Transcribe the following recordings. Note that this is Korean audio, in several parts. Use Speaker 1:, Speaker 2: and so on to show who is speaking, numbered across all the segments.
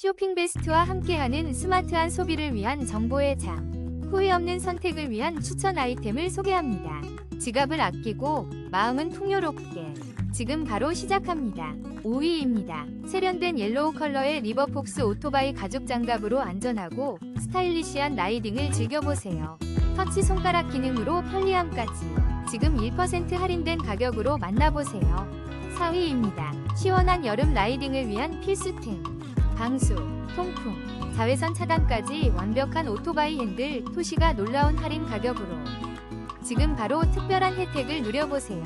Speaker 1: 쇼핑 베스트와 함께하는 스마트한 소비를 위한 정보의 장. 후회 없는 선택을 위한 추천 아이템을 소개합니다. 지갑을 아끼고 마음은 풍요롭게. 지금 바로 시작합니다. 5위입니다. 세련된 옐로우 컬러의 리버폭스 오토바이 가죽 장갑으로 안전하고 스타일리시한 라이딩을 즐겨보세요. 터치 손가락 기능으로 편리함까지. 지금 1% 할인된 가격으로 만나보세요. 4위입니다. 시원한 여름 라이딩을 위한 필수템. 방수, 통풍, 자외선 차단까지 완벽한 오토바이 핸들 토시가 놀라운 할인 가격으로. 지금 바로 특별한 혜택을 누려보세요.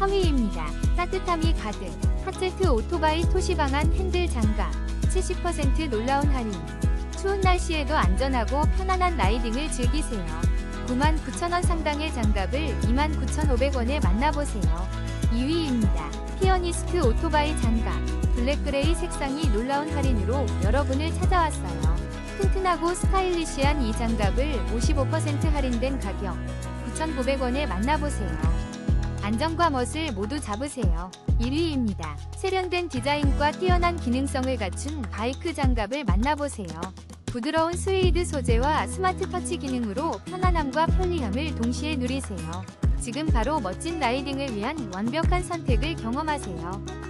Speaker 1: 3위입니다. 따뜻함이 가득. 핫제트 오토바이 토시 방안 핸들 장갑. 70% 놀라운 할인. 추운 날씨에도 안전하고 편안한 라이딩을 즐기세요. 99,000원 상당의 장갑을 29,500원에 만나보세요. 2위입니다. 피어니스트 오토바이 장갑. 블랙 그레이 색상이 놀라운 할인으로 여러분을 찾아왔어요. 튼튼하고 스타일리시한 이 장갑을 55% 할인된 가격 9,900원에 만나보세요. 안정과 멋을 모두 잡으세요. 1위입니다. 세련된 디자인과 뛰어난 기능성을 갖춘 바이크 장갑을 만나보세요. 부드러운 스웨이드 소재와 스마트 터치 기능으로 편안함과 편리함을 동시에 누리세요. 지금 바로 멋진 라이딩을 위한 완벽한 선택을 경험하세요.